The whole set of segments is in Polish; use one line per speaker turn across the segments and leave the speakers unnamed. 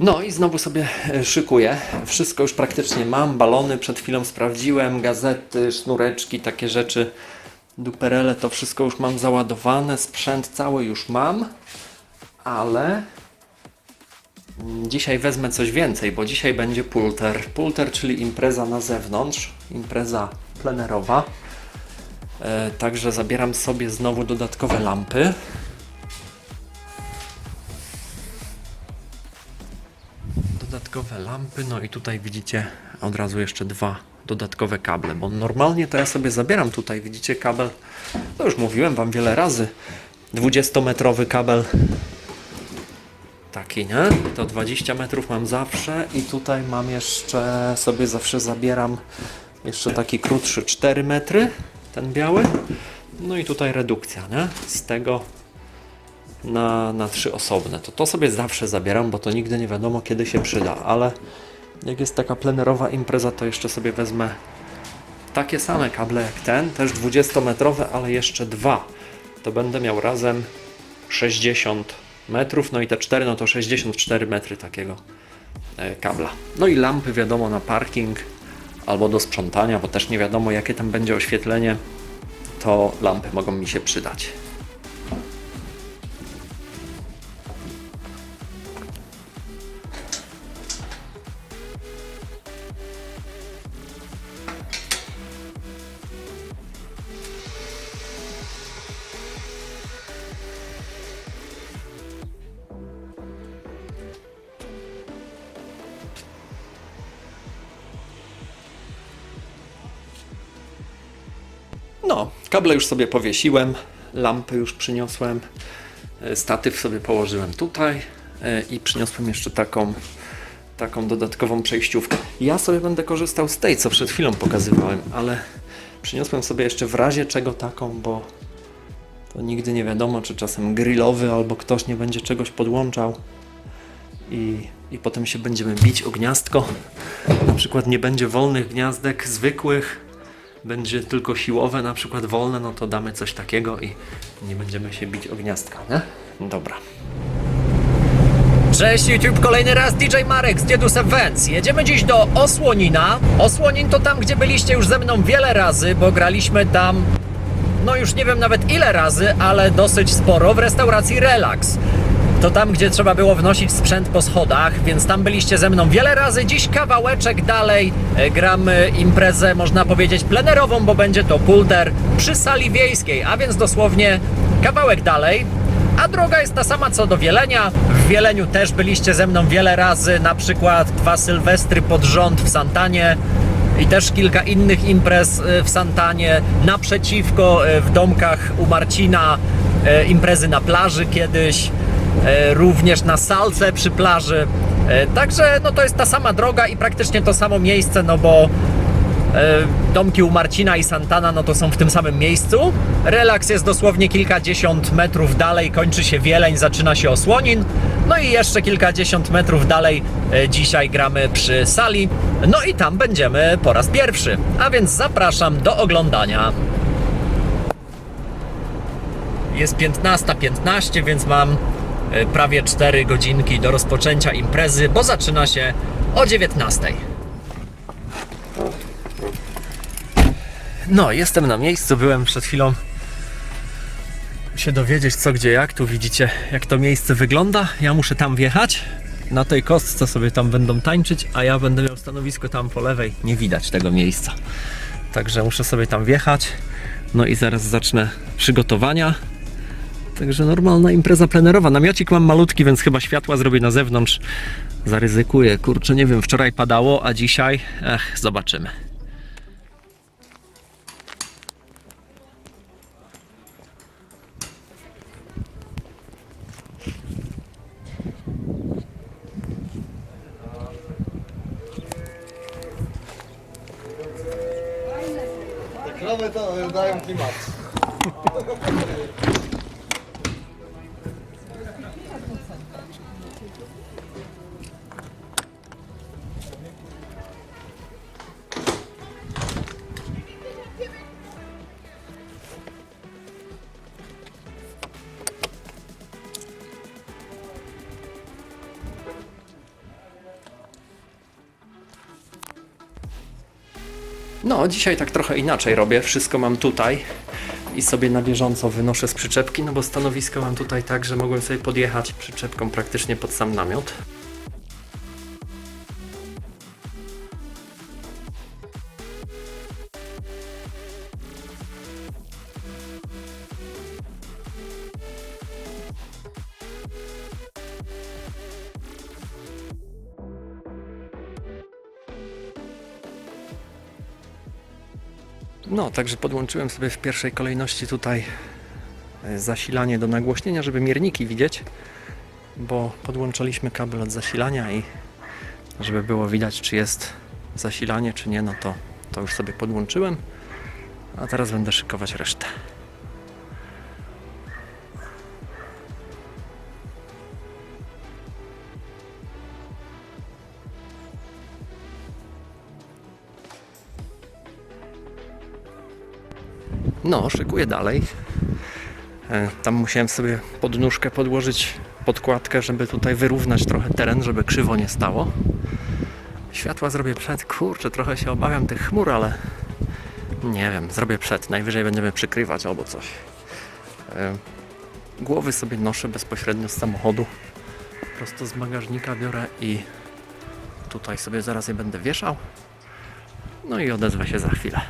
No i znowu sobie e, szykuję. Wszystko już praktycznie mam. Balony przed chwilą sprawdziłem, gazety, sznureczki, takie rzeczy. Duperele, to wszystko już mam załadowane. Sprzęt cały już mam. Ale dzisiaj wezmę coś więcej, bo dzisiaj będzie pulter. Pulter, czyli impreza na zewnątrz. Impreza plenerowa. E, Także zabieram sobie znowu dodatkowe lampy. Dodatkowe lampy, no i tutaj widzicie od razu jeszcze dwa dodatkowe kable, bo normalnie to ja sobie zabieram tutaj, widzicie kabel, to już mówiłem Wam wiele razy, 20-metrowy kabel, taki, nie? To 20 metrów mam zawsze i tutaj mam jeszcze, sobie zawsze zabieram jeszcze taki krótszy 4 metry, ten biały, no i tutaj redukcja, nie? Z tego na, na trzy osobne. To to sobie zawsze zabieram, bo to nigdy nie wiadomo kiedy się przyda, ale jak jest taka plenerowa impreza, to jeszcze sobie wezmę takie same kable jak ten, też 20-metrowe, ale jeszcze dwa. To będę miał razem 60 metrów, no i te 4, no to 64 metry takiego e, kabla. No i lampy wiadomo na parking albo do sprzątania, bo też nie wiadomo jakie tam będzie oświetlenie, to lampy mogą mi się przydać. No, kable już sobie powiesiłem, lampy już przyniosłem, e, statyw sobie położyłem tutaj e, i przyniosłem jeszcze taką, taką dodatkową przejściówkę. Ja sobie będę korzystał z tej, co przed chwilą pokazywałem, ale przyniosłem sobie jeszcze w razie czego taką, bo to nigdy nie wiadomo, czy czasem grillowy albo ktoś nie będzie czegoś podłączał i, i potem się będziemy bić o gniazdko. Na przykład nie będzie wolnych gniazdek zwykłych, będzie tylko siłowe, na przykład wolne, no to damy coś takiego i nie będziemy się bić o gniazdka, nie? Dobra.
Cześć YouTube, kolejny raz DJ Marek z Diedus Events. Jedziemy dziś do Osłonina. Osłonin to tam, gdzie byliście już ze mną wiele razy, bo graliśmy tam, no już nie wiem nawet ile razy, ale dosyć sporo w restauracji Relax. To tam, gdzie trzeba było wnosić sprzęt po schodach, więc tam byliście ze mną wiele razy. Dziś kawałeczek dalej e, gramy imprezę, można powiedzieć, plenerową, bo będzie to pulter przy sali wiejskiej, a więc dosłownie kawałek dalej. A droga jest ta sama co do Wielenia. W Wieleniu też byliście ze mną wiele razy, na przykład dwa sylwestry pod rząd w Santanie i też kilka innych imprez y, w Santanie. Naprzeciwko w domkach u Marcina imprezy na plaży kiedyś, również na salce przy plaży. Y, Także no to jest ta sama droga i praktycznie to samo miejsce, no bo E, Domki u Marcina i Santana no to są w tym samym miejscu. Relaks jest dosłownie kilkadziesiąt metrów dalej, kończy się Wieleń, zaczyna się Osłonin. No i jeszcze kilkadziesiąt metrów dalej e, dzisiaj gramy przy sali. No i tam będziemy po raz pierwszy. A więc zapraszam do oglądania. Jest 15.15, więc mam e, prawie 4 godzinki do rozpoczęcia imprezy, bo zaczyna się o 19.00. No, jestem na miejscu, byłem przed chwilą się dowiedzieć co gdzie jak. Tu widzicie jak to miejsce wygląda. Ja muszę tam wjechać. Na tej kostce sobie tam będą tańczyć, a ja będę miał stanowisko tam po lewej. Nie widać tego miejsca. Także muszę sobie tam wjechać. No i zaraz zacznę przygotowania. Także normalna impreza plenerowa. Namiocik mam malutki, więc chyba światła zrobię na zewnątrz. Zaryzykuję. Kurczę, nie wiem, wczoraj padało, a dzisiaj, ech, zobaczymy.
Krowy to dają klimat.
No, dzisiaj tak trochę inaczej robię. Wszystko mam tutaj i sobie na bieżąco wynoszę z przyczepki, no bo stanowisko mam tutaj tak, że mogłem sobie podjechać przyczepką praktycznie pod sam namiot. Także podłączyłem sobie w pierwszej kolejności tutaj e, zasilanie do nagłośnienia, żeby mierniki widzieć, bo podłączyliśmy kabel od zasilania i żeby było widać, czy jest zasilanie, czy nie, no to, to już sobie podłączyłem. A teraz będę szykować resztę. No, szykuję dalej. E, Tam musiałem sobie pod nóżkę podłożyć podkładkę, żeby tutaj wyrównać trochę teren, żeby krzywo nie stało. Światła zrobię przed. Kurczę, trochę się obawiam tych chmur, ale nie wiem, zrobię przed. Najwyżej będziemy przykrywać albo coś. E, Głowy sobie noszę bezpośrednio z samochodu. Prosto z bagażnika biorę i tutaj sobie zaraz je będę wieszał. No i odezwę się za chwilę.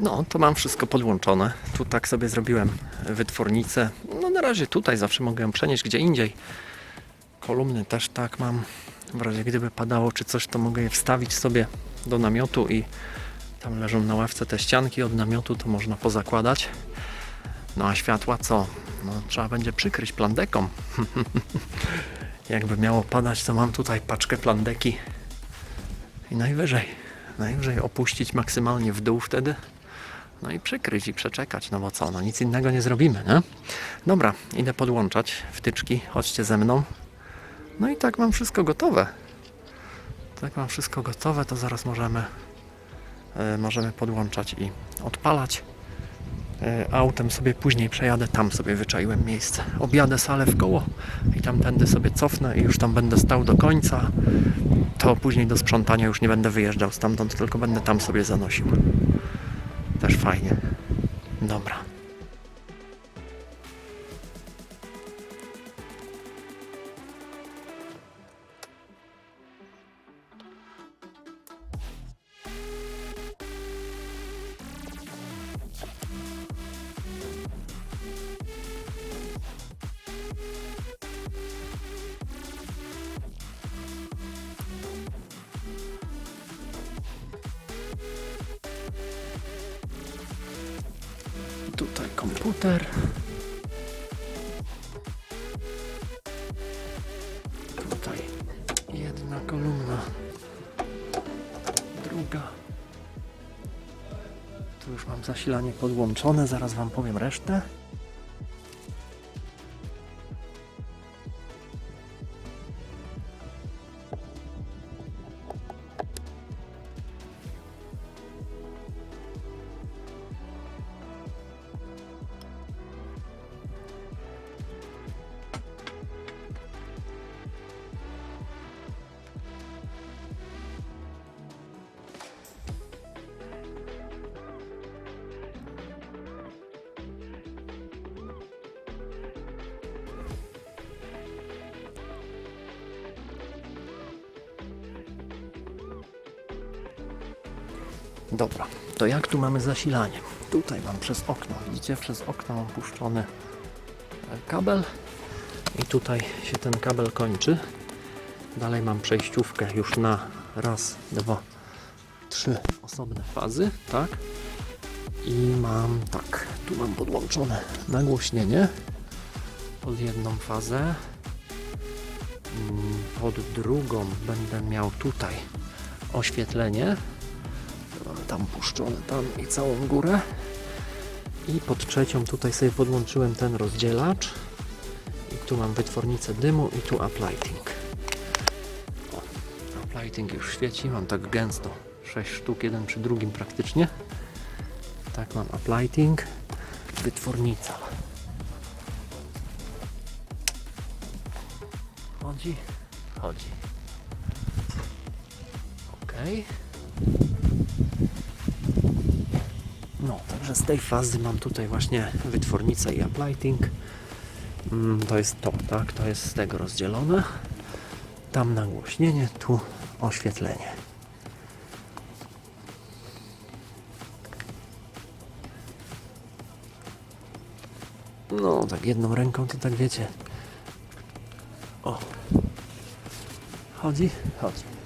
No, to mam wszystko podłączone. Tu tak sobie zrobiłem wytwornicę. No na razie tutaj zawsze mogę ją przenieść gdzie indziej. Kolumny też tak mam. W razie gdyby padało czy coś, to mogę je wstawić sobie do namiotu i tam leżą na ławce te ścianki od namiotu, to można pozakładać. No a światła co? No trzeba będzie przykryć plandeką. Jakby miało padać, to mam tutaj paczkę plandeki i najwyżej, najwyżej opuścić maksymalnie w dół wtedy. No i przykryć i przeczekać, no bo co, no nic innego nie zrobimy, nie? Dobra, idę podłączać wtyczki, chodźcie ze mną. No i tak mam wszystko gotowe. Tak mam wszystko gotowe, to zaraz możemy, e, możemy podłączać i odpalać. E, autem sobie później przejadę, tam sobie wyczaiłem miejsce. Objadę salę w koło i tamtędy sobie cofnę i już tam będę stał do końca. To później do sprzątania już nie będę wyjeżdżał stamtąd, tylko będę tam sobie zanosił. Też fajnie. Dobra. Komputer. Tutaj jedna kolumna. Druga. Tu już mam zasilanie podłączone, zaraz Wam powiem resztę. Dobra, to jak tu mamy zasilanie? Tutaj mam przez okno, widzicie, przez okno mam puszczony e, kabel i tutaj się ten kabel kończy. Dalej mam przejściówkę już na raz, dwa, trzy osobne fazy, tak? I mam tak, tu mam podłączone nagłośnienie pod jedną fazę. Mm, Pod drugą będę miał tutaj oświetlenie. Tam puszczone tam i całą górę. I pod trzecią tutaj sobie podłączyłem ten rozdzielacz. I tu mam wytwornicę dymu i tu uplighting. O, uplighting już świeci, mam tak gęsto. 6 sztuk, jeden przy drugim praktycznie. Tak mam uplighting, wytwornica. Chodzi? Chodzi. Okej. No, także z tej fazy mam tutaj właśnie wytwornicę i uplighting. Mm, to jest to, tak? To jest z tego rozdzielone. Tam nagłośnienie, tu oświetlenie. No, tak jedną ręką to tak wiecie. O. Chodzi? Chodzi.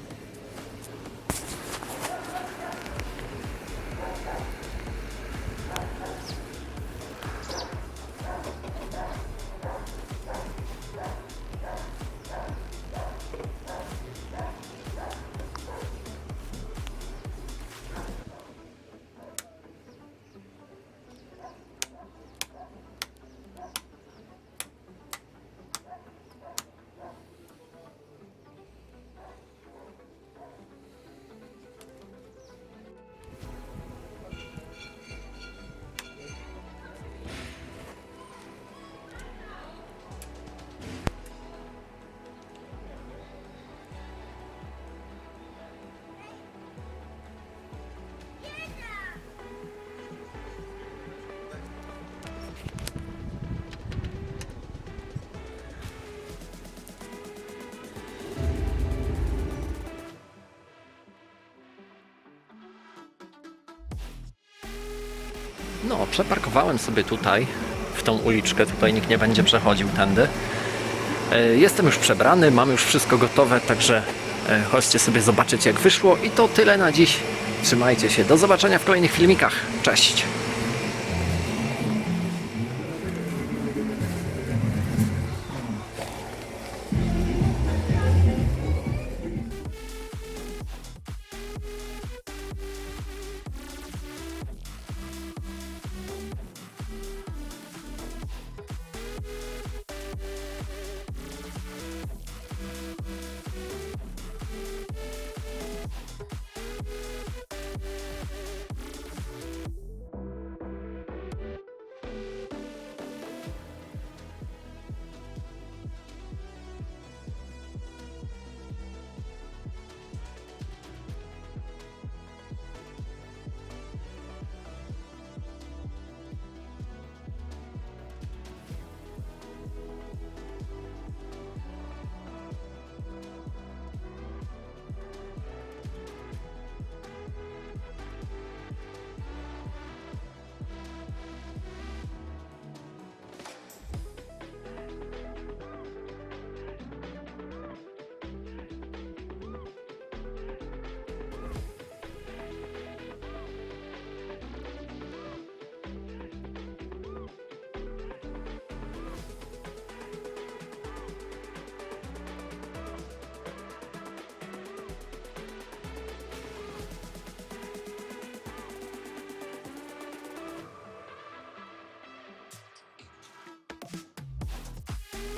No, przeparkowałem sobie tutaj, w tą uliczkę, tutaj nikt nie będzie przechodził tędy. E, Jestem już przebrany, mam już wszystko gotowe, także e, chodźcie sobie zobaczyć jak wyszło i to tyle na dziś. Trzymajcie się, do zobaczenia w kolejnych filmikach. Cześć!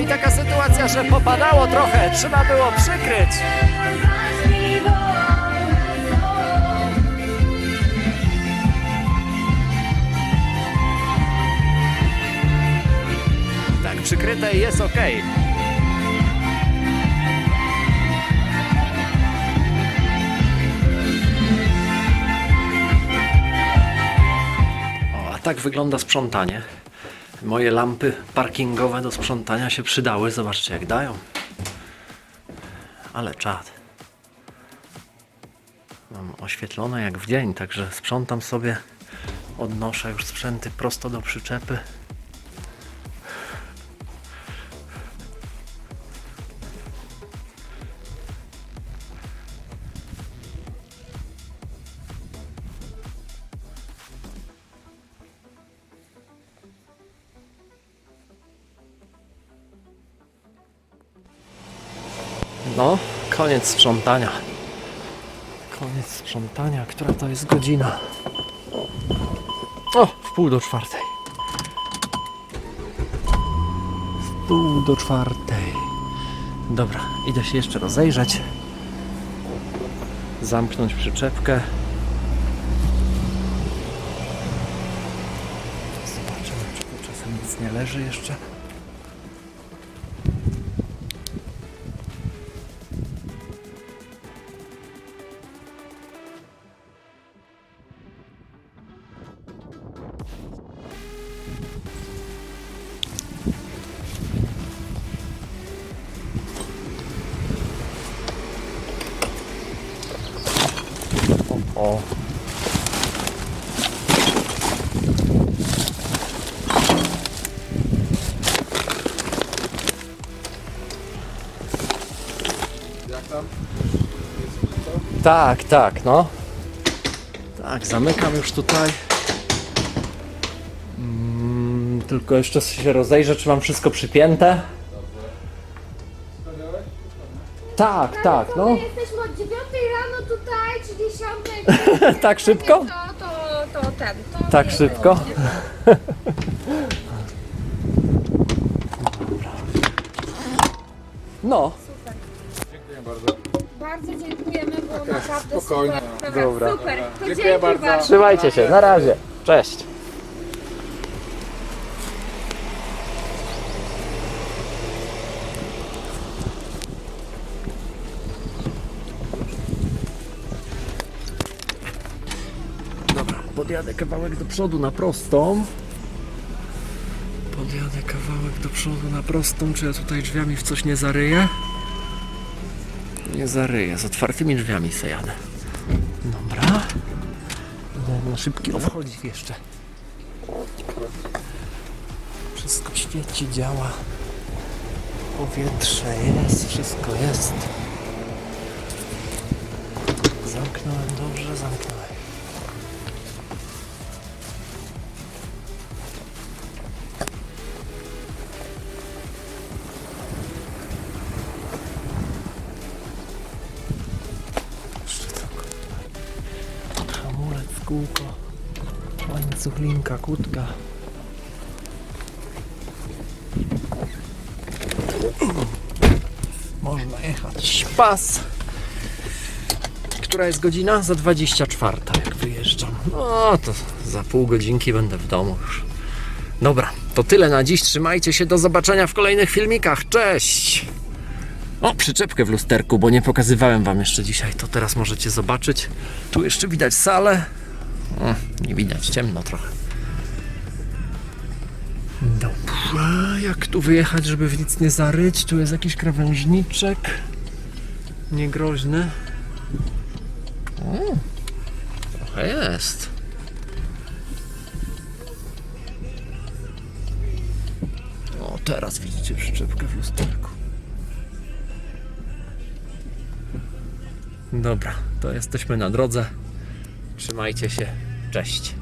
i taka sytuacja, że popadało trochę, trzeba było przykryć. Tak przykryte jest ok. A tak wygląda sprzątanie. Moje lampy parkingowe do sprzątania się przydały. Zobaczcie jak dają. Ale czad. Mam oświetlone jak w dzień, także sprzątam sobie. Odnoszę już sprzęty prosto do przyczepy. No, koniec sprzątania. Koniec sprzątania. Która to jest godzina? O, w pół do czwartej. W pół do czwartej. Dobra, idę się jeszcze rozejrzeć. Zamknąć przyczepkę. Zobaczymy, czy tu czasem nic nie leży jeszcze. O.
Jak tam?
Tak, tak, no. Tak, zamykam już tutaj. Mm, tylko jeszcze się rozejrzę, czy mam wszystko przypięte. Tak, tak, no.
Jesteśmy od 9 rano tutaj, czy 10.
Tak szybko?
To, to, to ten. To
Tak
nie
szybko?
było.
No,
Dziękuję bardzo.
Bardzo dziękujemy, bo naprawdę
spokojnie.
super. Dobra,
Dobra.
super. To
Dziękuję
dzięki
bardzo.
bardzo.
trzymajcie się, na razie. Cześć. Podjadę kawałek do przodu na prostą. Podjadę kawałek do przodu na prostą. Czy ja tutaj drzwiami w coś nie zaryję? Nie zaryję, z otwartymi drzwiami se jadę. Dobra. Na szybki wchodzić jeszcze. Wszystko świeci, działa. Powietrze jest, wszystko jest. Zamknąłem dobrze, zamknąłem. Kółko, łańcuch, linka, kłódka. Można jechać. Pas. Która jest godzina? Za 24, jak wyjeżdżam. No to za pół godzinki będę w domu już. Dobra, to tyle na dziś. Trzymajcie się. Do zobaczenia w kolejnych filmikach. Cześć! O, przyczepkę w lusterku, bo nie pokazywałem Wam jeszcze dzisiaj. To teraz możecie zobaczyć. Tu jeszcze widać salę. Nie widać, ciemno trochę. Dobrze, jak tu wyjechać, żeby w nic nie zaryć? Tu jest jakiś krawężniczek. Niegroźny. O, trochę jest. O, teraz widzicie przyczepkę w lusterku. Dobra, to jesteśmy na drodze. Trzymajcie się. Cześć.